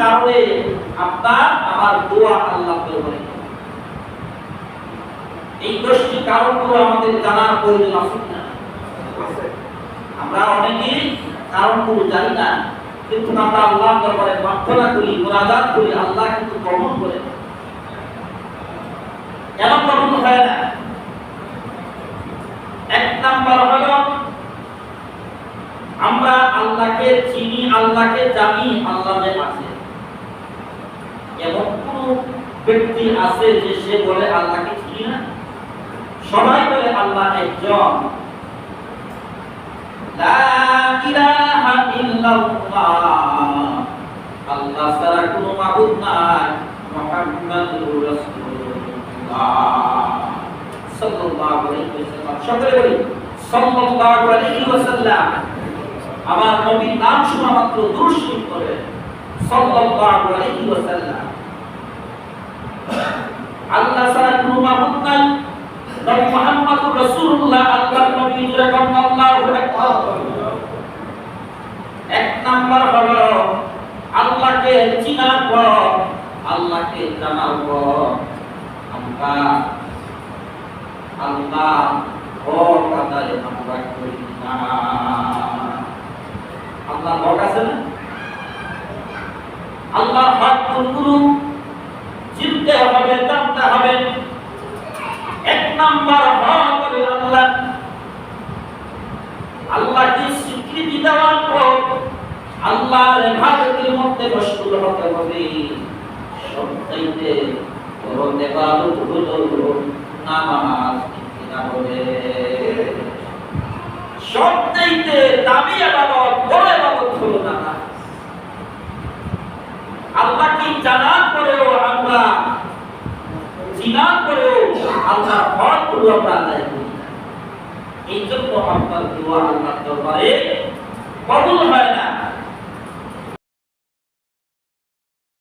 কারণে আপনার, আমার দোয়া আল্লাহ দরবারে এই দশটি কারণগুলো আমাদের জানার প্রয়োজন আছে না আমরা অনেকেই কারণগুলো জানি না, কিন্তু আমরা আল্লাহ দরবারে প্রার্থনা করি, মোনাজাত করি, আল্লাহ কিন্তু গ্রহণ করে কেন গ্রহণ হয় না? এক নাম্বার হলো, আমরা আল্লাহকে চিনি, আল্লাহকে জানি, আল্লাহ আছে। ব্যক্তি আছে যে সে বলে আল্লাহকে চিনি না? সবাই বলে আল্লাহ একজন। আল্লাহ ছাড়া নাই। সাল্লাল্লাহু সাল্লাল্লাহু আমার নবীর নাম শোনা মাত্র দুরুদ করে সাল্লাল্লাহু আলাইহি ওয়াসাল্লাম। নাই নবী মুহাম্মদুর রাসূলুল্লাহ আল্লাহর নবী যখন আল্লাহু আকবার এক নাম্বার হলো, আল্লাহকে চিনার পর, আল্লাহকে জানার আমরা আল্লাহ হক আদায় আমরা করি না। আল্লাহ হক আছে না? আল্লাহ হক কোনগুলো চিনতে হবে, জানতে হবে এক নাম্বার হক হলো আল্লাহ আল্লাহ। কি জানার পরেও আমরা চিনার পরেও আল্লাহর হকগুলো আমরা আদায় করি। এই জন্য আপনার দোয়া আল্লাহর দরবারে কবুল হয় না।